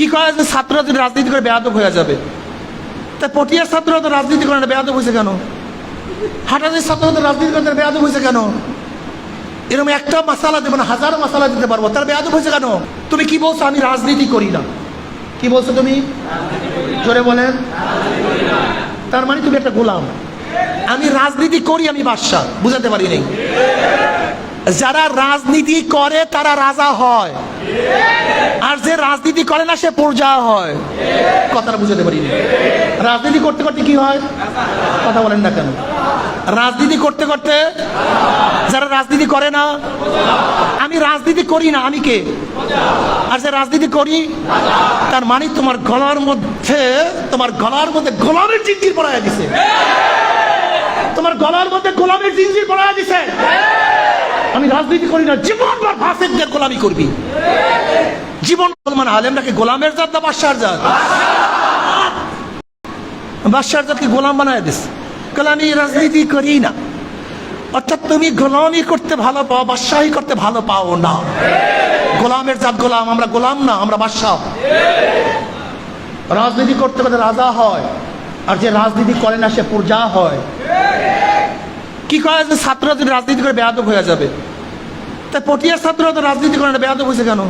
কি করে যে ছাত্ররা যদি রাজনীতি করে বেয়াদব হয়ে যাবে। তা পটিয়ার ছাত্ররা তো রাজনীতি করে না, বেয়াদব হয়েছে কেন? হাটাদের ছাত্ররা তো রাজনীতি করে বেয়াদব হয়েছে কেন? এরকম একটা মশালা দেবো না, হাজারো মশালা দিতে পারব, তার বেয়াদব হয়েছে কেন? তুমি কি বলছো আমি রাজনীতি করি না? কি বলছো তুমি? জোরে বলেন। তার মানে তুমি একটা গোলাম। আমি রাজনীতি করি, আমি বাদশাহ, বুঝাতে পারি নাই। যারা রাজনীতি করে, তারা রাজা হয়। আর যে রাজনীতি করে না, সে প্রজা হয়। কথাটা বুঝাতে পারি রাজনীতি করতে করতে কি হয়? কথা বলেন না কেন। রাজনীতি করতে করতে যারা রাজনীতি করে না, আমি রাজনীতি করি না, আমি কে? আর যে রাজনীতি করি, তার মানে তোমার গলার মধ্যে, তোমার গলার মধ্যে গোলামের জিঞ্জির পড়ায় দিছে। তোমার গলার মধ্যে গোলামের জিঞ্জির পড়ায় দিছে। রাজনীতি করি না জীবন ভর ফাঁসেকদের গোলামি করবি। জীবন মুসলমান আলেমরা কি গোলামের জাত না বাদশার জাত? বাদশার জাতকে গোলাম বানায় দিস? কালে আমি রাজনীতি করি না। অর্থাৎ তুমি গোলামি করতে ভালো পাও, বাদশাহী করতে ভালো পাও না। গোলামের জাত গোলাম, আমরা গোলাম না, আমরা বাদশাহ। রাজনীতি করতে করতে রাজা হয়, আর যে রাজনীতি করে না সে প্রজা হয়। কি করে যে ছাত্ররা যদি রাজনীতি করে বেয়াদব হয়ে যাবে? তা পটিয়ার ছাত্ররা তো রাজনীতি করে না, বেয়াদব হয়েছে কেন?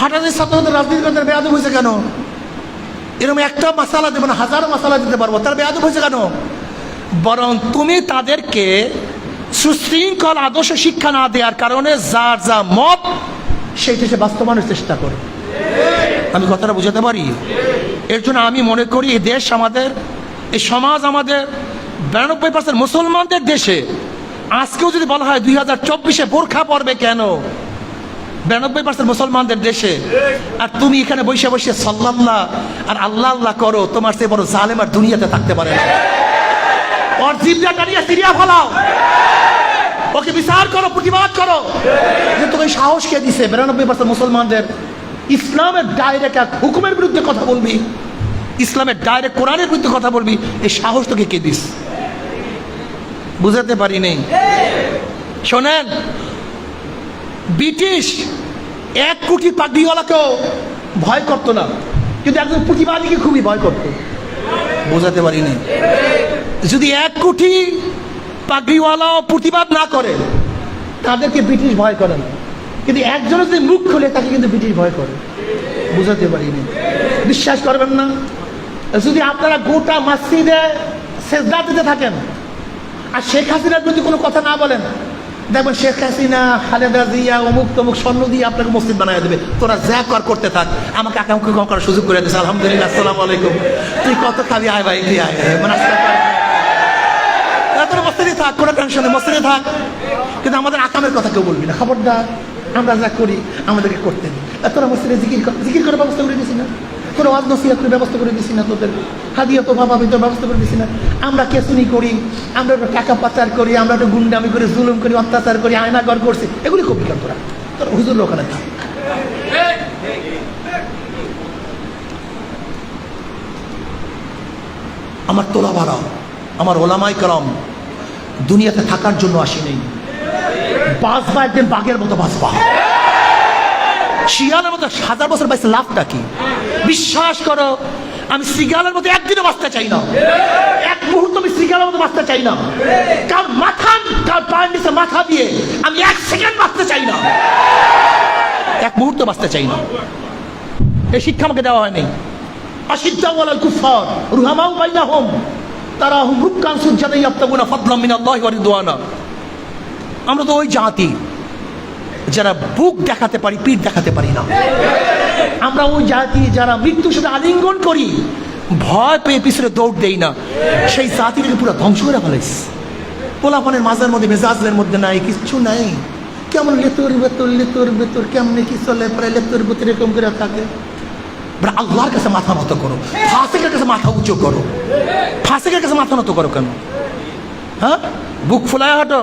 হাটাদের ছাত্ররা তো রাজনীতি করে না, বেয়াদব হয়েছে কেন? এরকম একটা মশালা দেবো না, হাজারো মশালা দিতে পারব। তার বেয়াদব হয়েছে কেন? বরং তুমি তাদেরকে সুশৃঙ্খল আদর্শ শিক্ষা না দেওয়ার কারণে যার যা মত, সেইটা সে বাস্তবায়নের চেষ্টা করে। আমি কথাটা বুঝাতে পারি? এর জন্য আমি মনে করি, এই দেশ আমাদের, এই সমাজ আমাদের, বিরানব্বই পার্সেন্ট মুসলমানদের দেশে আজকেও যদি বলা হয় দুই হাজার চব্বিশে বোরখা পড়বে কেন? বিরানব্বই পার্সেন্ট মুসলমানদের দেশে। আর তুমি এখানে বসে বসে সাল্লাল্লাহ আর আল্লাহ আল্লাহ করো, তোমার সে বড় জালেম আর দুনিয়াতে থাকতে পারে না। ওর দাঁড়িয়ে সিরিয়া ফলাও। ওকে বিচার করো, প্রতিবাদ করো। যে তোকে সাহস কে দিছে? বিরানব্বই পার্সেন্ট মুসলমানদের ইসলামের ডাইরেক্ট এক হুকুমের বিরুদ্ধে কথা বলবি। ইসলামের ডাইরেক্ট কোরআনের বিরুদ্ধে কথা বলবি। এই সাহস তোকে কে দিস বুঝাতে পারি নেই শোনেন, ব্রিটিশ এক কোটি পাগড়িওয়ালাকেও ভয় করতো না, কিন্তু একজন প্রতিবাদীকে খুবই ভয় করতো। বোঝাতে পারি নেই যদি এক কোটি পাগড়িওয়ালাও প্রতিবাদ না করে, তাদেরকে ব্রিটিশ ভয় করে না। কিন্তু একজনের যদি মুখ খোলে, তাকে কিন্তু ব্রিটিশ ভয় করে। বুঝাতে পারিনি। বিশ্বাস করবেন না, যদি আপনারা গোটা মসজিদে সেজদা দিতে থাকেন আর শেখ হাসিনার যদি কোনো কথা না বলেন, দেখবেন শেখ হাসিনা, খালেদা জিয়া, অমুক তমুক স্বর্ণ দিয়ে আপনাকে মসজিদ বানায় দেবে। তোরা যা কর করতে থাক। আমাকে আকাঙ্ক্ষী করার সুযোগ করে দিচ্ছে আলহামদুলিল্লাহ, আসসালামু আলাইকুম। তুই কত খাবি? আয় ভাই, তুই আয়। মানে তোরা মসজিদে থাক, কোনো টেনশন নেই, মসজিদে থাক। কিন্তু আমাদের আকামের কথা কেউ বলবি না। খবরদার, আমরা যা করি, আমাদেরকে করতে দিই তোরা মসজিদে জিকির কর জিকির করার ব্যবস্থা করে দিছি না? তোরা ওয়াজ নসিহাতের ব্যবস্থা করে দিছি না তোদের হাদিয়া তো বাবা তোর ব্যবস্থা করে দিছি না। আমরা কেসুনি করি, আমরা একটু টাকা পাচার করি, আমরা একটু গুন্ডামি করি, জুলুম করি, অত্যাচার করি আয়নাগর করছি। এগুলি কবি কেন তোরা? হুজুর ওখানে আমার তোলা বাড়াও আমার ওলামাই করম দুনিয়াতে থাকার জন্য আসি নেই। বাঁচবা একদিন বাঘের মতো বাঁচবা শিয়ালের মতো হাজার বছর বাইসে লাভটা কি? বিশ্বাস করো, আমি শ্রীগালের মতো একদিনও বাঁচতে চাই না। এক মুহূর্ত আমি শ্রীগালের মতো বাঁচতে চাই না। কার মাথা, কার পায়ের নিচে মাথা দিয়ে আমি এক সেকেন্ড বাঁচতে চাই না। এক মুহূর্ত বাঁচতে চাই না। এই শিক্ষা আমাকে দেওয়া হয়নি। আশিদ্দাওয়ালাল কুফার রুহামাউ বাইনাহুম তারা হুম রুক্কান সুজ্জাদা ইয়াবতাগুনা ফাদলাম মিনাল্লাহি ওয়া রিদওয়ানা। আমরা তো ওই জাতি, যারা বুক দেখাতে পারি, পিঠ দেখাতে পারি না। আমরা ওই জাতি যারা মৃত্যুর সাথে আলিঙ্গন করি, ভয় পেয়ে পিছনে দৌড় দেই না। সেই জাতিটাকে পুরো ধ্বংস করে ফেলাইস পোলাপানের মাঝের মধ্যে, মেজাজের মধ্যে নাই, কিচ্ছু নাই। কেমন লেতুর বেতুর লেতুর বেতুর, কেমনে কি চলে, প্রায় লেতুর বেতুর এরকম করে থাকে। আল্লাহর কাছে মাথা নত করো, ফাসেকের কাছে মাথা উঁচু করো। ফাসেকের কাছে মাথা নত করো কেন? হ্যাঁ? বুক ফুলায় হাঁটো।